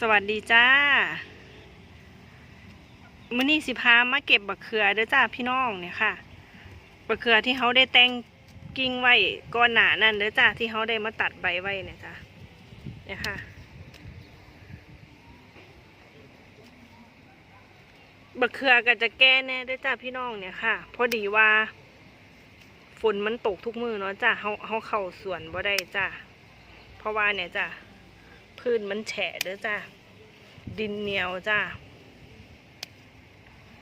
สวัสดีจ้ามื้อนี้สิพามาเก็บบักเขือเด้อจ้าพี่น้องเนี่ยค่ะ บักเขือที่เขาได้แต่งกิ่งไว้ก่อนหนานั่นเด้อจ้าที่เขาได้มาตัดใบไว้เนี่ยจ้าเนี่ยค่ะ บักเขือก็จะแก้แน่เด้อจ้าพี่น้องเนี่ยค่ะ พอดีว่าฝนมันตกทุกมือเนาะจ้าเขาเขาเข้าสวนบ่ได้จ้าเพราะว่าเนี่ยจ้า พื้นมันแฉะเด้อจ้าดินเหนียวจ้า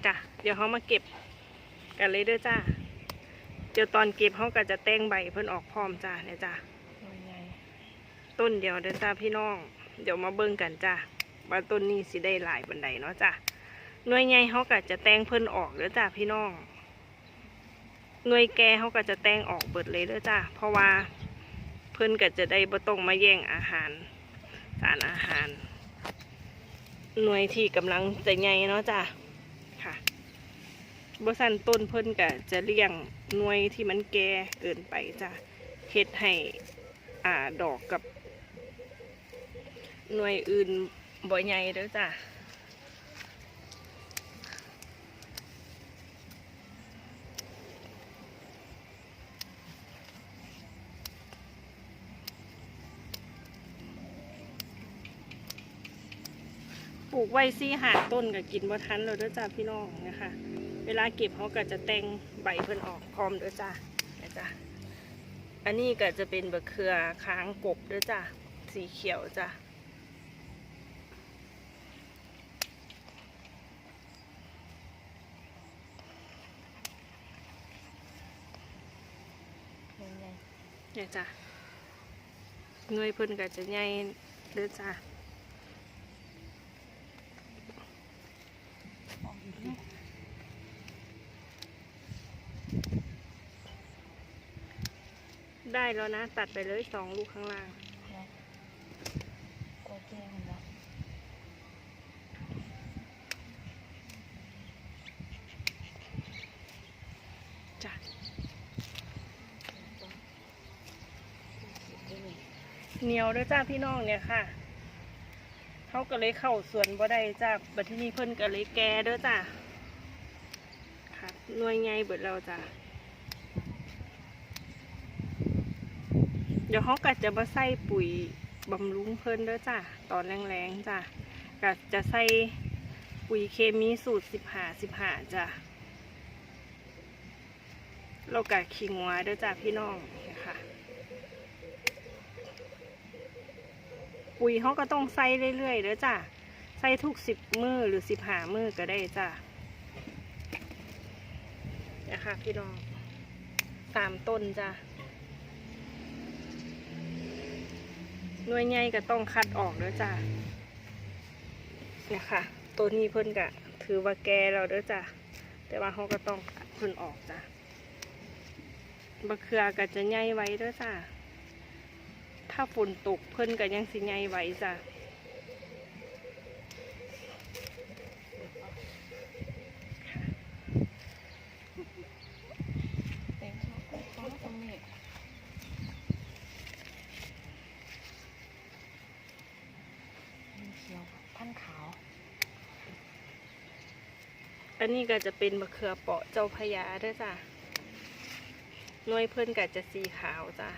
จ้ะเดี๋ยวเขามาเก็บกันเลยเด้อจ้าเดี๋ยวตอนเก็บเขาก็จะแต่งใบเพิ่นออกพร้อมจ้าเนี่ยจ้าต้นเดียวเด้อจ้าพี่น้อง เดี๋ยวมาเบิ่งกันจ้าว่าต้นนี้สิได้หลายบันไดเนาะจ้าหน่วยใหญ่เขาก็จะแต่งเพิ่นออกเด้อจ้าพี่น้องหน่วยแก่เขาก็จะแต่งออกเบิดเลยเด้อจ้าเพราะว่าเพิ่นก็จะได้บ่ต้องมาแย่งอาหาร สารอาหาร หน่วยที่กำลังจะใหญ่เนาะจ้ะค่ะบสันต้นเพิ่นก็จะเลี้ยงหน่วยที่มันแก่เกินไปจ้ะเฮ็ดให้อ่าดอกกับ หน่วยอื่นบ่ใหญ่เด้อจ้ะ ปลูกไว้ซี่หาต้นก็กินบ่ทันแล้วเด้อจ้ะพี่น้องนะคะ เวลาเก็บเขาก็จะแต่งใบเพิ่นออกพร้อมด้อจ้ะนะจ้ะอันนี้ก็จะเป็นบะเขือค้างกบด้อจ้ะสีเขียวจ้ะเนี่ยจ้ะหน่วยเพิ่นก็จะใหญ่เด้อจ้ะ ได้แล้วนะ ตัดไปเลยสองลูกข้างล่างโอเคมันละจ้ะเหนียวเด้วยจ้าพี่น้องเนี่ยค่ะเขาก็เลยเข้าสวนบ่ได้จ้าบัดที่นี่เพิ่นก็เลยแกเด้อจ้าค่ะหน่วยไงเบิดเราจ้า ดี๋ยวเขาก็จะมาใส่ปุ๋ยบำรุงเพิ่นเด้อจ้าตอนแรงๆจ้าก็จะใส่ปุ๋ยเคมีสูตรสิบห้าสิบห้าจ้าเรากะขิงไว้ด้วยจ้าพี่น้องนะคะปุ๋ยเขาก็ต้องใส่เรื่อยๆเด้อจ้าใส่ทุกสิบมือหรือสิบหามือก็ได้จ้านะคะพี่น้องสามต้นจ้า หน่วยใหญ่ก็ต้องคัดออกเด้อจ้าเนี่ยค่ะ ตัวนี้เพิ่นกะถือว่าแกเราเด้อจ้าแต่ว่าเขาก็ต้องคัดเพิ่นออกจ้าบะเขือก็จะใหญ่ไว้เด้วยจ้าถ้าฝนตกเพิ่นก็ยังสิใหญ่ไว้จ้ะ เต็มชอบเขาตรงนี้มีเขียวพันขาว อันนี้ก็จะเป็นมะเขือเปาะเจ้าพญาด้วยจ้ะหน่วยเพิ่นก็จะสีขาวจ้ะ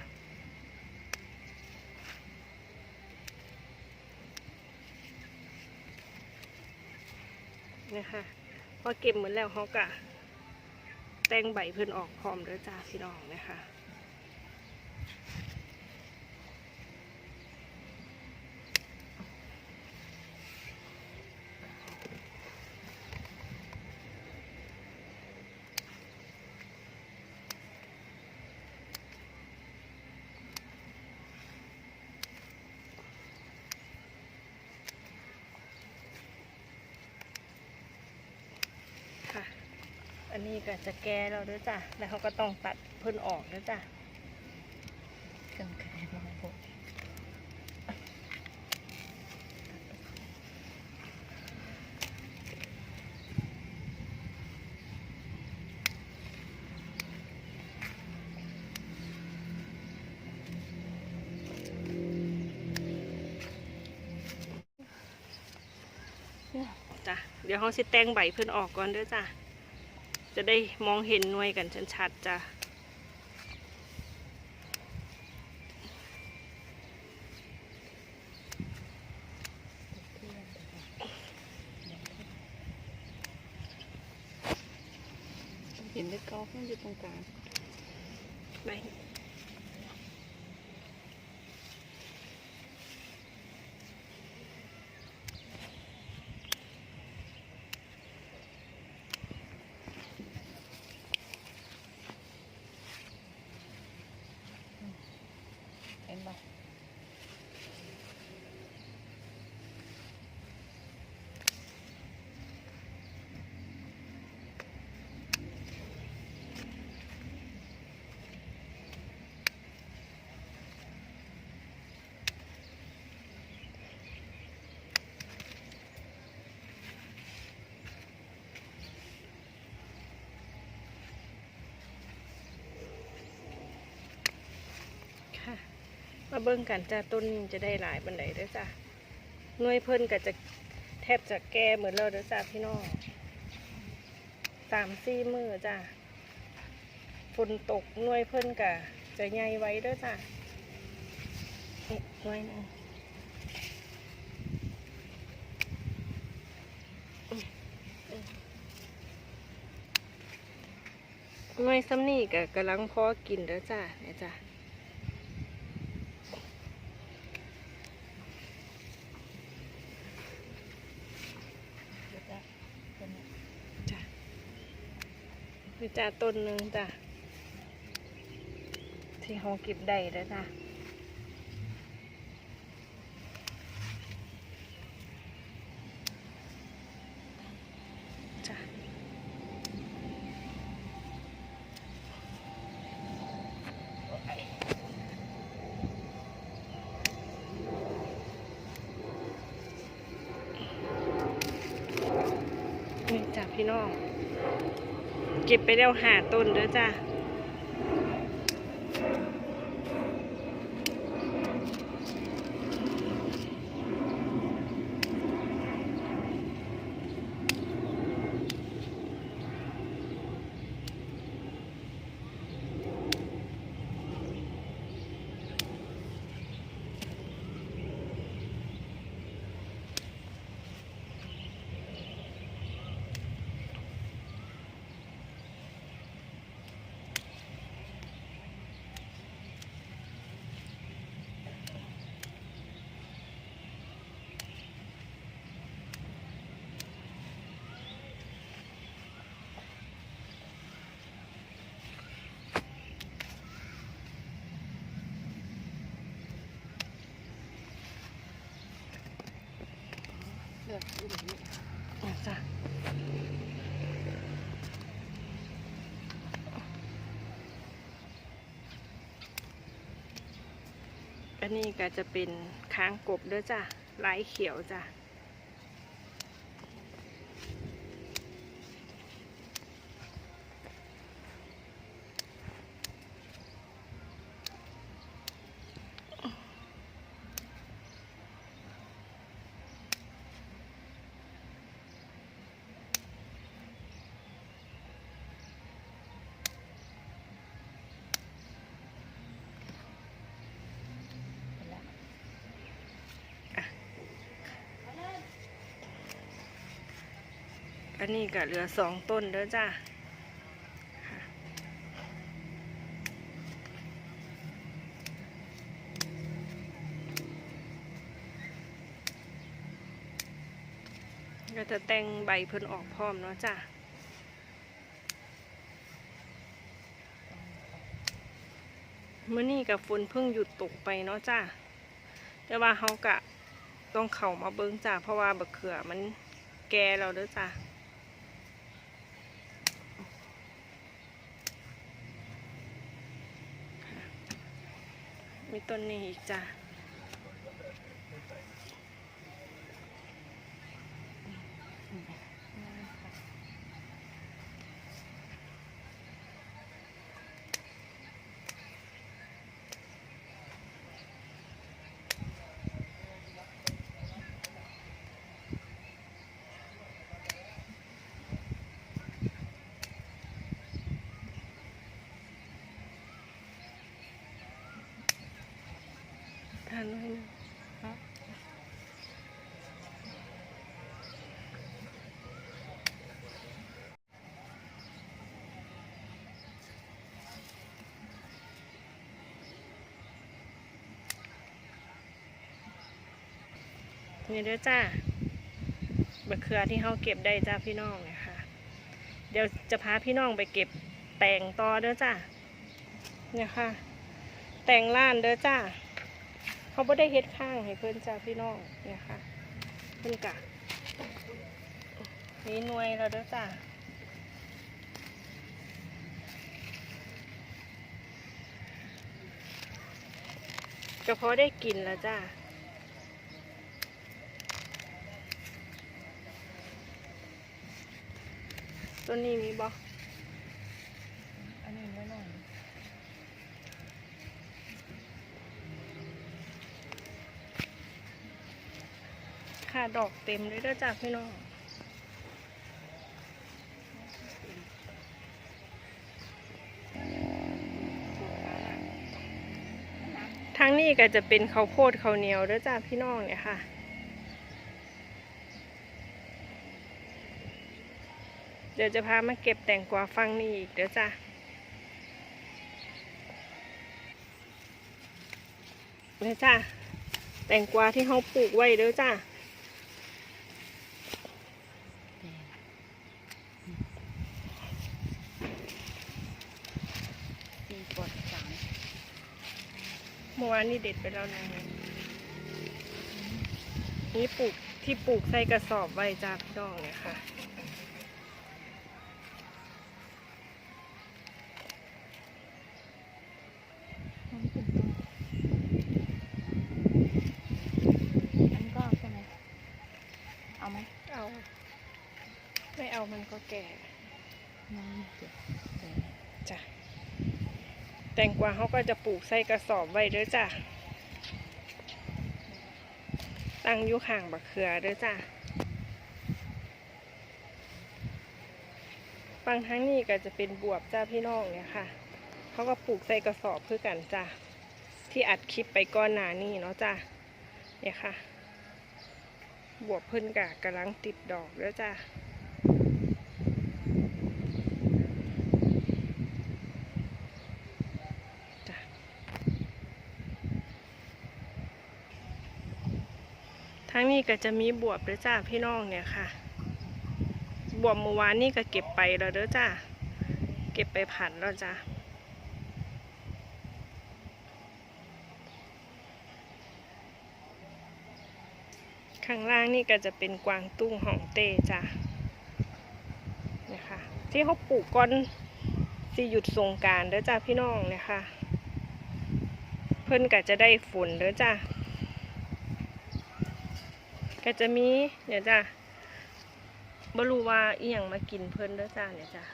นะคะพอเก็บหมดแล้วเขาก็แต่งใบเพิ่นออกพร้อมด้วยจ้าพี่น้องนะคะ อันนี้ก็จะแก้เราด้วยจ้ะ แล้วเขาก็ต้องตัดเพิ่นออกด้วยจ้ะเครื่องไข่มาบดจ้ะ เดี๋ยวเขาสิแต่งใบเพิ่นออกก่อนด้อจ้ะ จะได้มองเห็นหน่วยกันชัดๆจ้ะเห็นเล็กกอล์ฟมันอยู่ตรงกลางใบ มาเบิ่งกันจ้ะต้นจะได้หลายบันไดเด้อจ้ะหน่วยเพิ่นก็จะแทบจะแก่เหมือนเราเด้อจ้ะพี่น้องสามสี่มือจ้ะฝนตกหน่วยเพิ่นก็จะใหญ่ไว้เด้อจ้ะนี่หน่วยหนึงหน่วยซ้ำนี่ก็กำลังพอกินแล้วจ้าเนี่ยจ้า เดี๋ยวจะเป็นเนี่ย จ้า นี่จ้าต้นหนึ่งจ้าที่เขาเก็บได้แล้วจ้าจ้านี่จ้าพี่น้อง เก็บไปแล้วหาต้นเด้อจ้า จ้ะอันนี้ก็จะเป็นค้างกบเด้อจ้ะลายเขียวจ้ะ อันนี้ก็เหลือสองต้นเด้อจ้าก็จะแต่งใบเพิ่นออกพร้อมเนาะจ้ามื่อนี้กับฝนเพิ่งหยุดตกไปเนาะจ้าแต่ว่าเฮากะต้องเข้ามาเบิ่งจ้าเพราะว่าบักเขือมันแก่แล้วเด้อจ้า มีต้นนี้อีกจ้ะ หันให้นี่เด้อจ้าบะเขือที่เขาเก็บได้จ้าพี่น้องเนี่ยค่ะเดี๋ยวจะพาพี่น้องไปเก็บแต่งต่อเด้อจ้าเนี่ยค่ะ แต่งล้านเด้อจ้า เขาไม่ได้เฮ็ดข้างให้เพื่อนจ้าพี่น้องเนี่ยค่ะเพื่อนกะนี่หน่วยแล้วเด้อจ้าก็พอได้กินแล้วจ้าตัวนี้มีบอนี้ไม่น้อย ค่ะ ดอกเต็มเลยเด้อจ้าพี่น้องทางนี้ก็จะเป็นข้าวโพดข้าวเหนียวเด้อจ้าพี่น้องเนี่ยค่ะ เดี๋ยวจะพามาเก็บแตงกวาฟังนี่อีกเด้อจ้าเนี่ยจ้าแตงกวาที่เขาปลูกไว้เด้อจ้า สี่กดสาม เมื่อวานนี่เด็ดไปแล้วนะนี่ปลูกที่ปลูกใส่กระสอบไว้จ้าพี่น้องเนี่ยค่ะอันนี้เป็นต้นอันนี้ก็ใช่ไหมเอาไหมเอา ไม่เอามันก็แก่ไม่เจ็บแต่จ้ะ แตงกวาเขาก็จะปลูกใส่กระสอบไว้เด้อจ้ะ ตั้งอยู่ข้างบักเขือเด้อจ้ะบางทั้งนี้ก็จะเป็นบวบจ้าพี่น้องเนี่ยค่ะ เขาก็ปลูกใส่กระสอบเพื่อกันจ้ะ ที่อัดคลิปไปก้อนหนานี่เนาะจ้ะ เนี่ยค่ะ บวบเพิ่นกะกำลังติดดอกแล้วจ้ะ จ้ะทางนี้ ก็จะมีบวบเด้อจ้าพี่น้องเนี่ยค่ะ บวบเมื่อวานนี่ก็เก็บไปแล้วเด้อจ้าเก็บไปผันแล้วจ้าข้างล่างนี่ก็จะเป็นกวางตุ้งหองเต้จ้าเนี่ยค่ะ ที่เขาปลูกก้อนสิหยุดสงการเด้อจ้าพี่น้องเนี่ยค่ะ เพิ่นก็จะได้ฝนเด้อจ้า ก็จะมีเนี่ยจ้าบ่รู้ว่าอีหยังมากินเพิ่นเด้อจ้าเนี่ยจ้า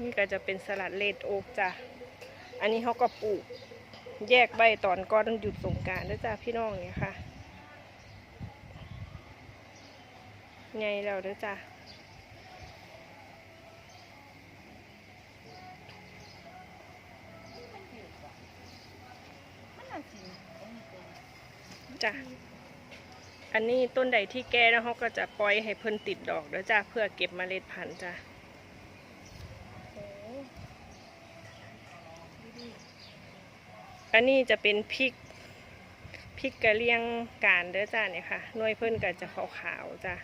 นี่ก็จะเป็นสลัดเลดโอ๊กจ้าอันนี้เขาก็ปลูก แยกใบตอนก้อนหยุดสงการด้อจ้าพี่น้องเนี่ยค่ะไงแล้วด้อจ้า มันน่าสิอันนี้เป็น จ้ะ อันนี้ต้นใดที่แก่แล้วเขาก็จะปล่อยให้เพิ่นติดดอกแล้วจ้ะเพื่อเก็บเมล็ดพันธุ์จ้ะอันนี้จะเป็นพริกพริกกระเลียงการเด้อจ้าเนี่ยค่ะน่วยเพิ่นก็จะขาวๆจ้ะ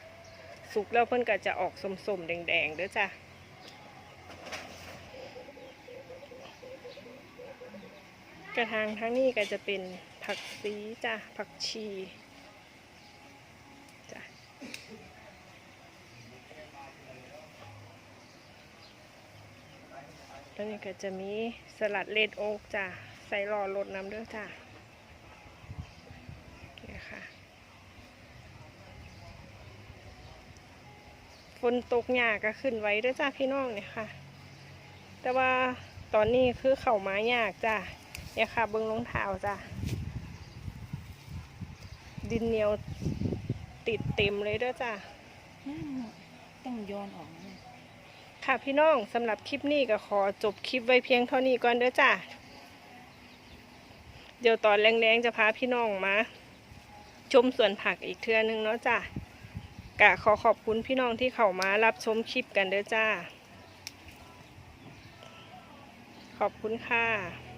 สุกแล้วเพิ่นก็จะออกสมๆแดงๆเด้อจ้ะกระทางทั้งนี้ก็จะเป็น ผักซีจ้ะผักชีจ้ะแล้วนี่ก็จะมีสลัดเลดโอ๊กจ้ะใส่หล่อรดน้ำด้วยจ้ะเนี่ยค่ะฝนตกหยาก็ขึ้นไว้ด้วยจ้าพี่น้องเนี่ยค่ะ แต่ว่าตอนนี้คือเข่าไม้ยากจ้ะเนี่ยค่ะเบิ้งรองเท้าจ้ะ ดินเหนียวติดเต็มเลยเด้อจ้ะอืมต้องย้อนออกนะค่ะพี่น้องสำหรับคลิปนี้ก็ขอจบคลิปไว้เพียงเท่านี้ก่อนเด้อจ้ะเดี๋ยวตอนแรงๆจะพาพี่น้องมา ชมสวนผักอีกเทื่อนึงเนาะจ้ะกะขอขอบคุณพี่น้องที่เข้ามารับชมคลิปกันเด้อจ้า ขอบคุณค่ะ